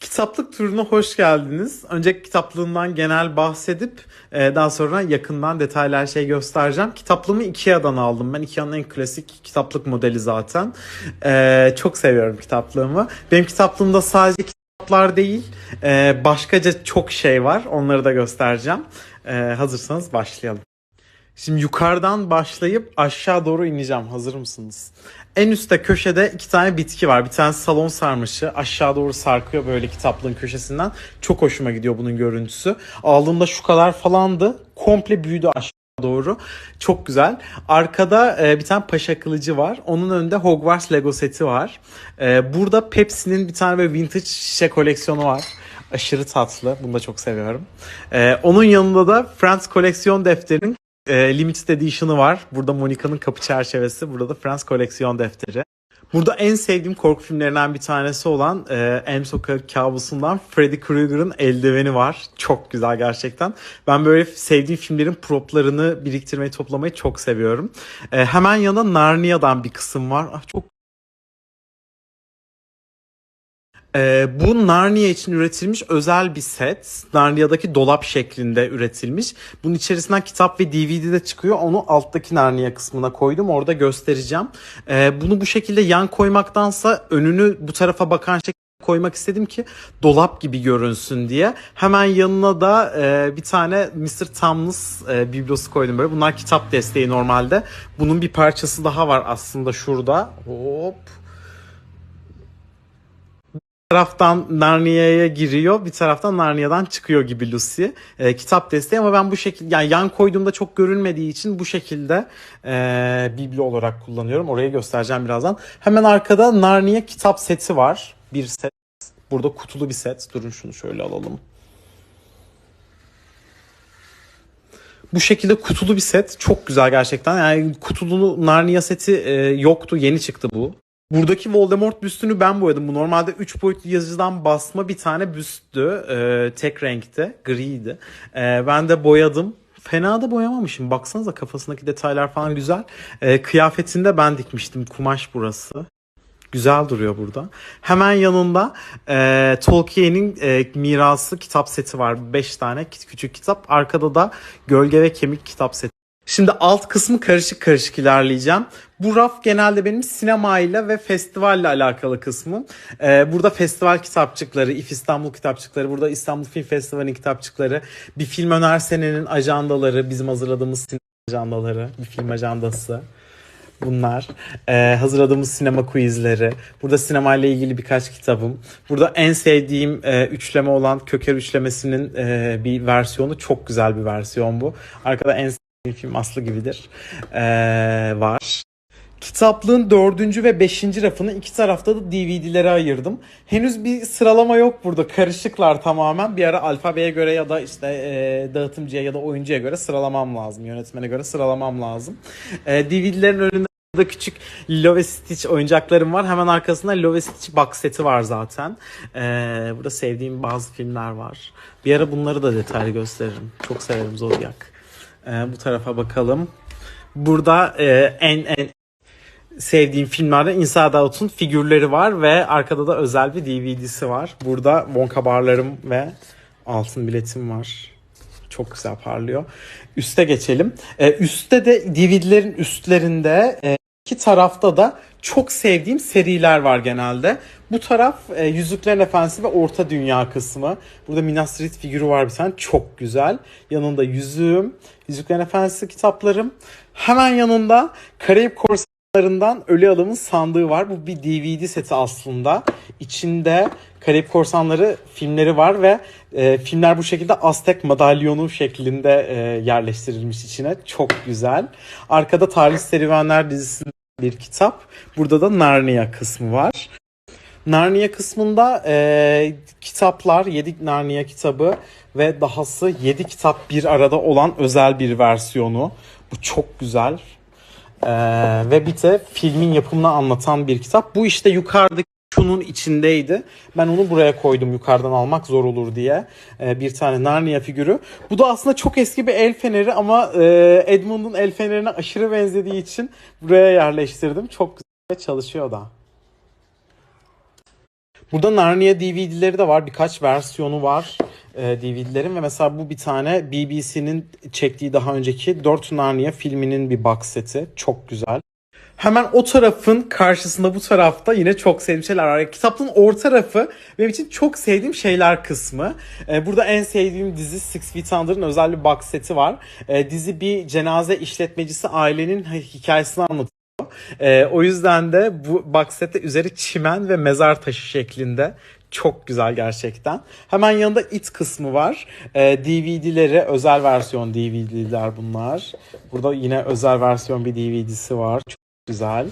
Kitaplık turuna hoş geldiniz. Önce kitaplığından genel bahsedip e, daha sonra yakından detaylı her şeyi göstereceğim. Kitaplığımı Ikea'dan aldım. Ben Ikea'nın en klasik kitaplık modeli zaten. E, çok seviyorum kitaplığımı. Benim kitaplığımda sadece kitaplar değil, e, başkaca çok şey var. Onları da göstereceğim. Hazırsanız başlayalım. Şimdi yukarıdan başlayıp aşağı doğru ineceğim. Hazır mısınız? En üstte köşede iki tane bitki var. Bir tane salon sarmışı. Aşağı doğru sarkıyor böyle kitaplığın köşesinden. Çok hoşuma gidiyor bunun görüntüsü. Aldığımda şu kadar falandı. Komple büyüdü aşağı doğru. Çok güzel. Arkada e, bir tane paşa kılıcı var. Onun önünde Hogwarts Lego seti var. E, burada Pepsi'nin bir tane böyle vintage şişe koleksiyonu var. Aşırı tatlı. Bunu da çok seviyorum. E, onun yanında da Friends koleksiyon defterinin e, Limited Edition'ı var. Burada Monica'nın kapı çerçevesi. Burada da Friends koleksiyon defteri. Burada en sevdiğim korku filmlerinden bir tanesi olan e, Elm Sokak Kabusu'ndan Freddy Krueger'ın eldiveni var. Çok güzel gerçekten. Ben böyle sevdiğim filmlerin proplarını biriktirmeyi, toplamayı çok seviyorum. E, hemen yanında Narnia'dan bir kısım var. Ah, çok Ee, bu Narnia için üretilmiş özel bir set. Narnia'daki dolap şeklinde üretilmiş. Bunun içerisinden kitap ve DVD de çıkıyor. Onu alttaki Narnia kısmına koydum. Orada göstereceğim. Ee, bunu bu şekilde yan koymaktansa önünü bu tarafa bakan şekilde koymak istedim ki dolap gibi görünsün diye. Hemen yanına da e, bir tane Mr. Tumnus e, biblosu koydum böyle. Bunlar kitap desteği normalde. Bunun bir parçası daha var aslında şurada. Hop taraftan Narnia'ya giriyor, bir taraftan Narnia'dan çıkıyor gibi Lucy. E, kitap desteği ama ben bu şekilde yani yan koyduğumda çok görünmediği için bu şekilde e, biblo olarak kullanıyorum. Orayı göstereceğim birazdan. Hemen arkada Narnia kitap seti var. Bir set. Burada kutulu bir set. Durun şunu şöyle alalım. Bu şekilde kutulu bir set. Çok güzel gerçekten. Yani kutulu Narnia seti e, yoktu. Yeni çıktı bu. Buradaki Voldemort büstünü ben boyadım. Bu normalde 3 boyutlu yazıcıdan basma bir tane büsttü. Ee, tek renkte. Griydi. Ee, ben de boyadım. Fena da boyamamışım. Baksanıza kafasındaki detaylar falan güzel. Ee, kıyafetinde ben dikmiştim. Kumaş burası. Güzel duruyor burada. Hemen yanında e, Tolkien'in e, mirası kitap seti var. 5 tane küçük kitap. Arkada da Gölge ve Kemik kitap seti. Şimdi alt kısmı karışık karışık ilerleyeceğim. Bu raf genelde benim sinemayla ve festivalle alakalı kısmım. Ee, burada festival kitapçıkları, İF İstanbul kitapçıkları, burada İstanbul Film Festivali'nin kitapçıkları, bir film önersenenin ajandaları, bizim hazırladığımız sinema ajandaları, bir film ajandası bunlar. Ee, hazırladığımız sinema quizleri. Burada sinemayla ilgili birkaç kitabım. Burada en sevdiğim e, üçleme olan Köker üçlemesinin e, bir versiyonu. Çok güzel bir versiyon bu. Arkada en film Aslı gibidir. Ee, var. Kitaplığın dördüncü ve beşinci rafını iki tarafta da DVD'lere ayırdım. Henüz bir sıralama yok burada. Karışıklar tamamen. Bir ara alfabeye göre ya da işte e, dağıtımcıya ya da oyuncuya göre sıralamam lazım. Yönetmene göre sıralamam lazım. E, DVD'lerin önünde Burada küçük Lilo ve Stitch oyuncaklarım var. Hemen arkasında Lilo ve Stitch box seti var zaten. Ee, burada sevdiğim bazı filmler var. Bir ara bunları da detaylı gösteririm. Çok severim Zodiac. Ee, bu tarafa bakalım. Burada e, en en sevdiğim filmlerden Inside Out'un figürleri var ve arkada da özel bir DVD'si var. Burada Wonka barlarım ve altın biletim var. Çok güzel parlıyor. Üste geçelim. Ee, üstte de DVD'lerin üstlerinde e, iki tarafta da çok sevdiğim seriler var genelde. Bu taraf e, Yüzüklerin Efendisi ve Orta Dünya kısmı. Burada Minas Tirith figürü var bir tane. Çok güzel. Yanında Yüzüğüm, Yüzüklerin Efendisi kitaplarım. Hemen yanında Karayip Korsanlarından Ölü Alım'ın sandığı var. Bu bir DVD seti aslında. İçinde Karayip Korsanları filmleri var ve e, filmler bu şekilde Aztek madalyonu şeklinde e, yerleştirilmiş içine. Çok güzel. Arkada Tarih Serüvenler dizisinin bir kitap. Burada da Narnia kısmı var. Narnia kısmında e, kitaplar, 7 Narnia kitabı ve dahası 7 kitap bir arada olan özel bir versiyonu. Bu çok güzel. E, ve bir de filmin yapımını anlatan bir kitap. Bu işte yukarıdaki şunun içindeydi. Ben onu buraya koydum yukarıdan almak zor olur diye. Ee, bir tane Narnia figürü. Bu da aslında çok eski bir el feneri ama e, Edmund'un el fenerine aşırı benzediği için buraya yerleştirdim. Çok güzel çalışıyor da. Burada Narnia DVD'leri de var. Birkaç versiyonu var e, DVD'lerin ve mesela bu bir tane BBC'nin çektiği daha önceki 4 Narnia filminin bir box seti. Çok güzel. Hemen o tarafın karşısında bu tarafta yine çok sevdiğim şeyler var. Kitabın orta tarafı benim için çok sevdiğim şeyler kısmı. Ee, burada en sevdiğim dizi Six Feet Under'ın özel bir box seti var. Ee, dizi bir cenaze işletmecisi ailenin hikayesini anlatıyor. Ee, o yüzden de bu box sette üzeri çimen ve mezar taşı şeklinde. Çok güzel gerçekten. Hemen yanında it kısmı var. Ee, DVD'leri özel versiyon DVD'ler bunlar. Burada yine özel versiyon bir DVD'si var. Çok güzel.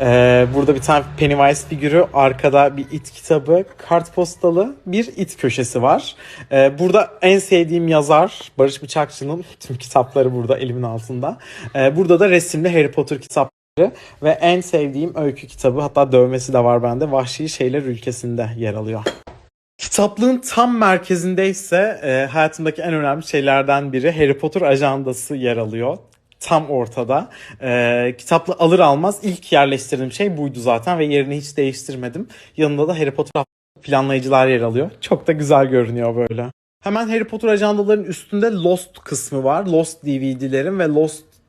Ee, burada bir tane Pennywise figürü, arkada bir it kitabı, kartpostalı bir it köşesi var. Ee, burada en sevdiğim yazar Barış Bıçakçı'nın tüm kitapları burada elimin altında. Ee, burada da resimli Harry Potter kitapları ve en sevdiğim öykü kitabı hatta dövmesi de var bende. Vahşi Şeyler Ülkesi'nde yer alıyor. Kitaplığın tam merkezinde ise e, hayatımdaki en önemli şeylerden biri Harry Potter ajandası yer alıyor tam ortada. Ee, kitaplı alır almaz ilk yerleştirdiğim şey buydu zaten ve yerini hiç değiştirmedim. Yanında da Harry Potter planlayıcılar yer alıyor. Çok da güzel görünüyor böyle. Hemen Harry Potter ajandaların üstünde Lost kısmı var. Lost DVD'lerin ve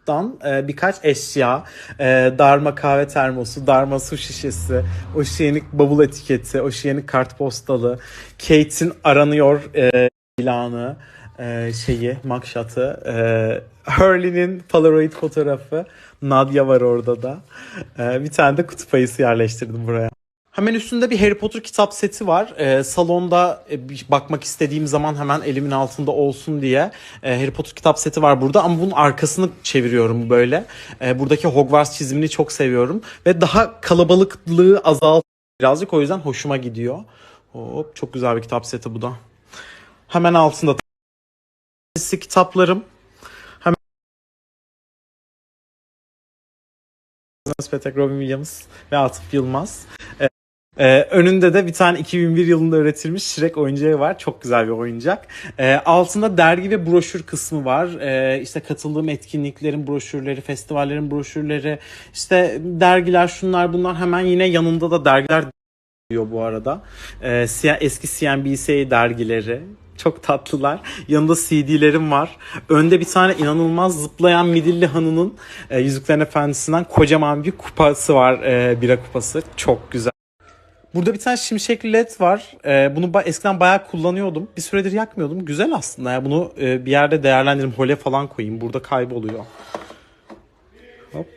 Lost'tan e, birkaç eşya, e, darma kahve termosu, darma su şişesi, Oceanic bavul etiketi, Oceanic kartpostalı, Kate'in aranıyor e, ilanı, e, şeyi, makşatı, e, Hurley'nin Polaroid fotoğrafı, Nadia var orada da. E, bir tane de kutup ayısı yerleştirdim buraya. Hemen üstünde bir Harry Potter kitap seti var. Ee, salonda e, bakmak istediğim zaman hemen elimin altında olsun diye e, Harry Potter kitap seti var burada. Ama bunun arkasını çeviriyorum böyle. E, buradaki Hogwarts çizimini çok seviyorum. Ve daha kalabalıklığı azalt birazcık o yüzden hoşuma gidiyor. Hop, çok güzel bir kitap seti bu da. Hemen altında kitaplarım. Hemen Petek Robin Williams ve Atıf Yılmaz. Ee, önünde de bir tane 2001 yılında üretilmiş Shrek oyuncağı var. Çok güzel bir oyuncak. Ee, altında dergi ve broşür kısmı var. Ee, işte katıldığım etkinliklerin broşürleri, festivallerin broşürleri, işte dergiler şunlar bunlar. Hemen yine yanında da dergiler diyor bu arada. Ee, eski CNBC dergileri, çok tatlılar. Yanında CD'lerim var. Önde bir tane inanılmaz zıplayan midilli hanının e, Yüzüklerin Efendisi'nden kocaman bir kupası var. E, bira kupası. Çok güzel. Burada bir tane şimşekli led var. E, bunu ba- eskiden bayağı kullanıyordum. Bir süredir yakmıyordum. Güzel aslında. Yani bunu e, bir yerde değerlendireyim. Hole falan koyayım. Burada kayboluyor. Hop.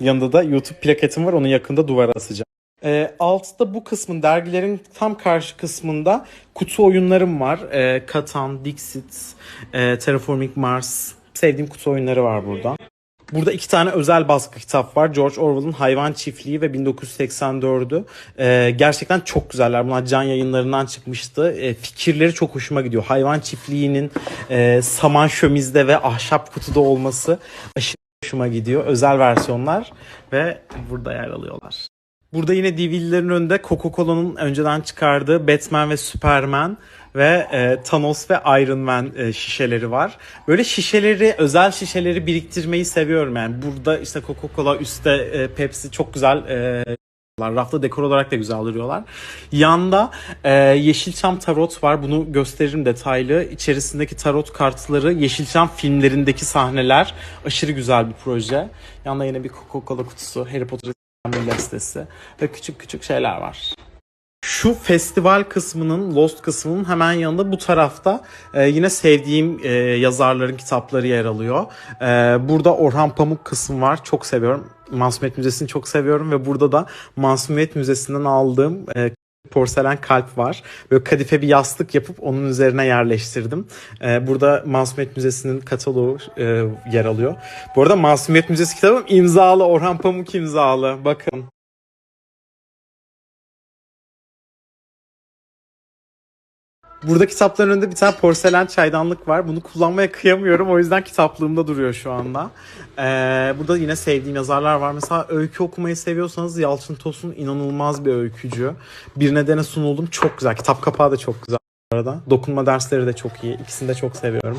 Yanında da YouTube plaketim var. Onu yakında duvara asacağım. E, altta bu kısmın dergilerin tam karşı kısmında kutu oyunlarım var. E, Katan, Dixit, e, Terraforming Mars. Sevdiğim kutu oyunları var burada. Burada iki tane özel baskı kitap var. George Orwell'ın Hayvan Çiftliği ve 1984'ü. Ee, gerçekten çok güzeller. Bunlar can yayınlarından çıkmıştı. Ee, fikirleri çok hoşuma gidiyor. Hayvan Çiftliği'nin e, saman şömizde ve ahşap kutuda olması aşırı hoşuma gidiyor. Özel versiyonlar ve burada yer alıyorlar. Burada yine DVD'lerin önünde Coca-Cola'nın önceden çıkardığı Batman ve Superman ve e, Thanos ve Iron Man e, şişeleri var. Böyle şişeleri, özel şişeleri biriktirmeyi seviyorum yani. Burada işte Coca-Cola, üstte e, Pepsi çok güzel e, Rafta dekor olarak da güzel duruyorlar. Yanda e, Yeşilçam tarot var. Bunu gösteririm detaylı. İçerisindeki tarot kartları Yeşilçam filmlerindeki sahneler. Aşırı güzel bir proje. Yanda yine bir Coca-Cola kutusu. Harry Potter listesi ve küçük küçük şeyler var. Şu festival kısmının, Lost kısmının hemen yanında bu tarafta e, yine sevdiğim e, yazarların kitapları yer alıyor. E, burada Orhan Pamuk kısmı var. Çok seviyorum. Masumiyet Müzesi'ni çok seviyorum ve burada da Masumiyet Müzesi'nden aldığım e, porselen kalp var. Böyle kadife bir yastık yapıp onun üzerine yerleştirdim. Ee, burada Masumiyet Müzesi'nin kataloğu e, yer alıyor. Bu arada Masumiyet Müzesi kitabım imzalı. Orhan Pamuk imzalı. Bakın. Burada kitapların önünde bir tane porselen çaydanlık var. Bunu kullanmaya kıyamıyorum. O yüzden kitaplığımda duruyor şu anda. Ee, burada yine sevdiğim yazarlar var. Mesela öykü okumayı seviyorsanız Yalçın Tosun inanılmaz bir öykücü. Bir nedene sunuldum. Çok güzel. Kitap kapağı da çok güzel arada. Dokunma dersleri de çok iyi. İkisini de çok seviyorum.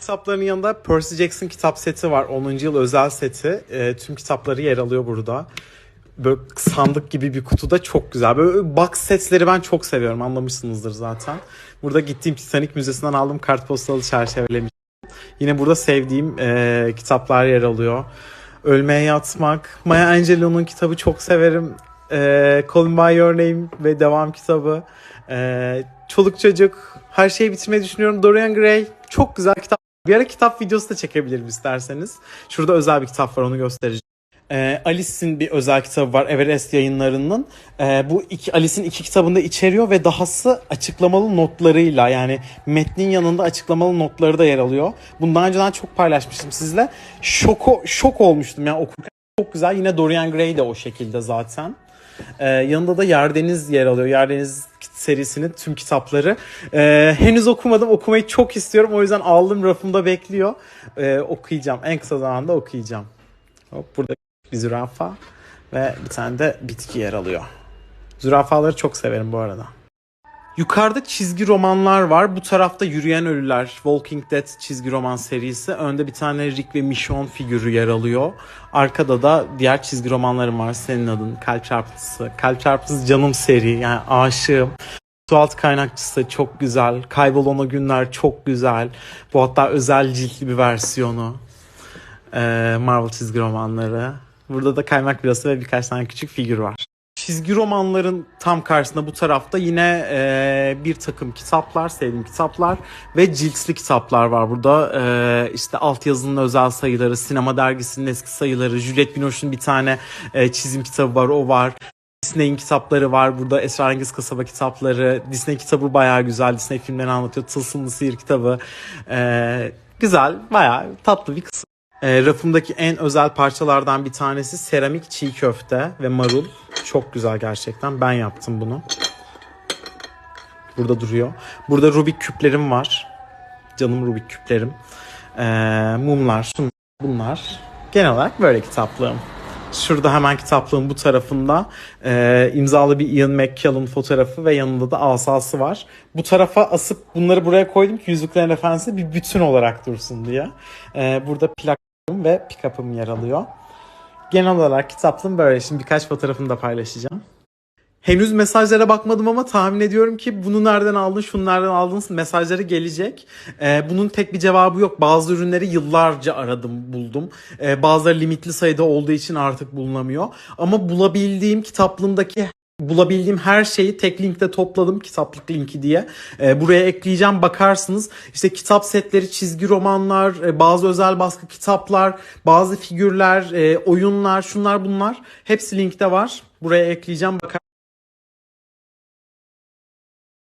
Kitapların yanında Percy Jackson kitap seti var. 10. yıl özel seti. Ee, tüm kitapları yer alıyor burada. böyle sandık gibi bir kutuda çok güzel. Böyle box setleri ben çok seviyorum anlamışsınızdır zaten. Burada gittiğim Titanic Müzesi'nden aldığım kartpostalı çerçevelemiş. Yine burada sevdiğim e, kitaplar yer alıyor. Ölmeye Yatmak, Maya Angelou'nun kitabı çok severim. E, Me By Your Name ve devam kitabı. E, Çoluk Çocuk, her şeyi bitirmeyi düşünüyorum. Dorian Gray, çok güzel kitap. Bir ara kitap videosu da çekebilirim isterseniz. Şurada özel bir kitap var onu göstereceğim. Ee, Alice'in bir özel kitabı var Everest yayınlarının. Ee, bu iki, Alice'in iki kitabını da içeriyor ve dahası açıklamalı notlarıyla yani metnin yanında açıklamalı notları da yer alıyor. Bunu daha önceden çok paylaşmıştım sizle. Şoko, şok olmuştum yani okurken. Çok güzel. Yine Dorian Gray de o şekilde zaten. Ee, yanında da Yerdeniz yer alıyor. Yerdeniz serisinin tüm kitapları. Ee, henüz okumadım. Okumayı çok istiyorum. O yüzden aldım rafımda bekliyor. Ee, okuyacağım. En kısa zamanda okuyacağım. Hop burada bir zürafa ve bir tane de bitki yer alıyor. Zürafaları çok severim bu arada. Yukarıda çizgi romanlar var. Bu tarafta Yürüyen Ölüler, Walking Dead çizgi roman serisi. Önde bir tane Rick ve Michonne figürü yer alıyor. Arkada da diğer çizgi romanlarım var. Senin adın, Kalp Çarpıntısı. Kalp Çarpıntısı canım seri. Yani aşığım. Sualtı kaynakçısı çok güzel. Kaybolan o günler çok güzel. Bu hatta özel ciltli bir versiyonu. Ee, Marvel çizgi romanları. Burada da kaymak birası ve birkaç tane küçük figür var. Çizgi romanların tam karşısında bu tarafta yine e, bir takım kitaplar, sevdiğim kitaplar ve ciltli kitaplar var. Burada e, işte altyazının özel sayıları, sinema dergisinin eski sayıları, Juliette Binoche'un bir tane e, çizim kitabı var, o var. Disney'in kitapları var. Burada Esrarengiz Kasaba kitapları. Disney kitabı bayağı güzel. Disney filmlerini anlatıyor. Tılsımlı Sihir kitabı. E, güzel, bayağı tatlı bir kısım. E, rafımdaki en özel parçalardan bir tanesi seramik çiğ köfte ve marul. Çok güzel gerçekten. Ben yaptım bunu. Burada duruyor. Burada Rubik küplerim var. Canım Rubik küplerim. E, mumlar, bunlar. Genel olarak böyle kitaplığım. Şurada hemen kitaplığın bu tarafında e, imzalı bir Ian McKellen fotoğrafı ve yanında da asası var. Bu tarafa asıp bunları buraya koydum ki Yüzüklerin Efendisi bir bütün olarak dursun diye. E, burada plakım ve pick-up'ım yer alıyor. Genel olarak kitaplığım böyle. Şimdi birkaç fotoğrafını da paylaşacağım. Henüz mesajlara bakmadım ama tahmin ediyorum ki bunu nereden aldın, şunu nereden aldın mesajları gelecek. Ee, bunun tek bir cevabı yok. Bazı ürünleri yıllarca aradım, buldum. Ee, bazıları limitli sayıda olduğu için artık bulunamıyor. Ama bulabildiğim kitaplığımdaki bulabildiğim her şeyi tek linkte topladım kitaplık linki diye. Ee, buraya ekleyeceğim bakarsınız. İşte kitap setleri, çizgi romanlar, e, bazı özel baskı kitaplar, bazı figürler, e, oyunlar, şunlar bunlar hepsi linkte var. Buraya ekleyeceğim bakar.